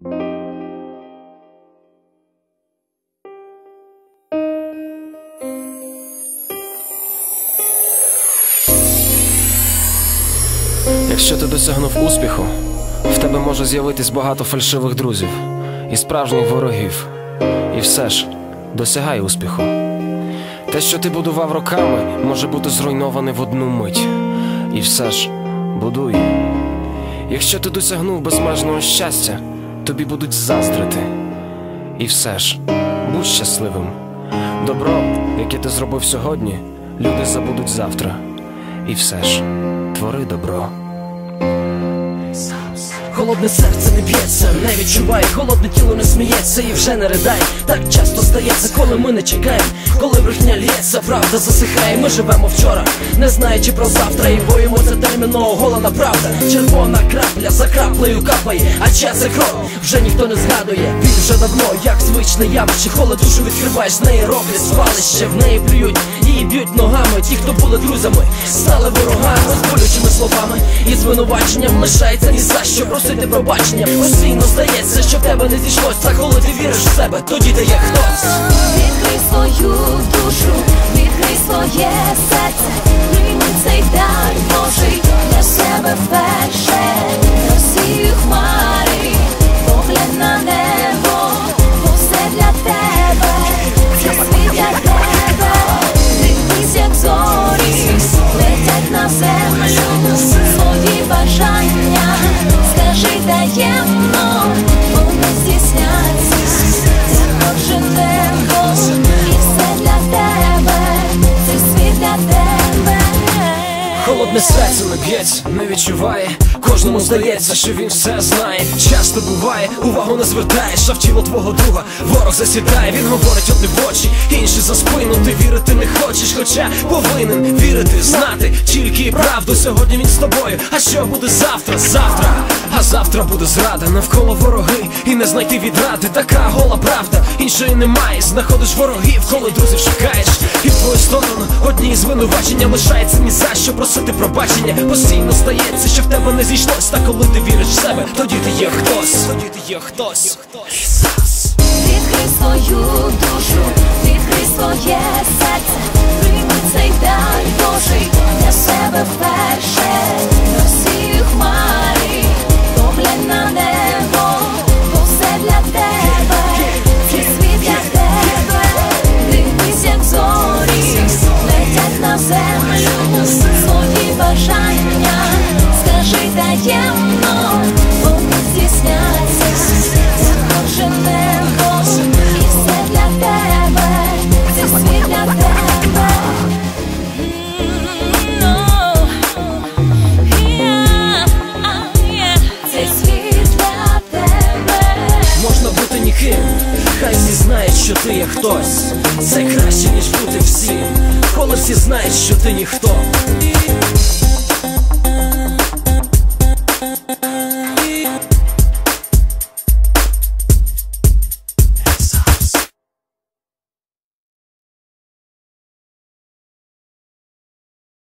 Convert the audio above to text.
Якщо ти досягнув успіху, в тебе може з'явитись багато фальшивих друзів і справжніх ворогів. І все ж досягай успіху. Те, що ти будував роками, може бути зруйноване в одну мить. І все ж будуй. Якщо ти досягнув безмежного щастя, тобі будуть заздрити. І все ж будь щасливим. Добро, яке ти зробив сьогодні, люди забудуть завтра. І все ж твори добро. Холодне серце не б'ється, не відчувай, холодне тіло не сміється і вже не ридай. Так часто стається, коли ми не чекаємо, коли брехня лється, правда засихає. Ми живемо вчора, не знаючи про завтра, і боїмося терміново голена правда. Червона крапля за краплею капає, а час це кров вже ніхто не згадує. Він вже давно, як звичне явище, холод душу відкриваєш, з неї роблять звалище, в неї плюють, її б'ють ногами. Ті, хто були друзями, стали ворогами з болючими словами і звинуваченням лишається ні за що просити пробачення. Постійно здається, що в тебе не зійшлось. Та коли ти віриш в себе, тоді ти є хтось. Відкрий свою душу, Холодне серце не б'ється, не відчуває. Кожному здається, що він все знає. Часто буває, увагу не звертаєш, а в тіло твого друга ворог засідає. Він говорить одне в очі, інші за спину. Ти вірити не хочеш, хоча повинен вірити, знати тільки правду. Сьогодні він з тобою. А що буде завтра? Завтра, а завтра буде зрада. Навколо вороги і не знайти відради. Така гола правда, іншої немає. Знаходиш ворогів, коли друзів шукаєш. І в твою сторону одні звинувачення лишається ні за що просити пробачення. Постійно стається, що в тебе не зійшлось. Та коли ти віриш в себе, тоді ти є хтось. Тоді ти є хтось. Відкрий свою душу, відкрий своє серце, прийми цей дар Божий для себе вперше, бажання, скажи таємно, вони здійсняться, Боже небо, і все для тебе, це світ для тебе. Це світ для тебе. Можна бути ніким, хай всі знають, що ти є хтось. Це краще, ніж бути всім. Коли всі знають, що ти ніхто,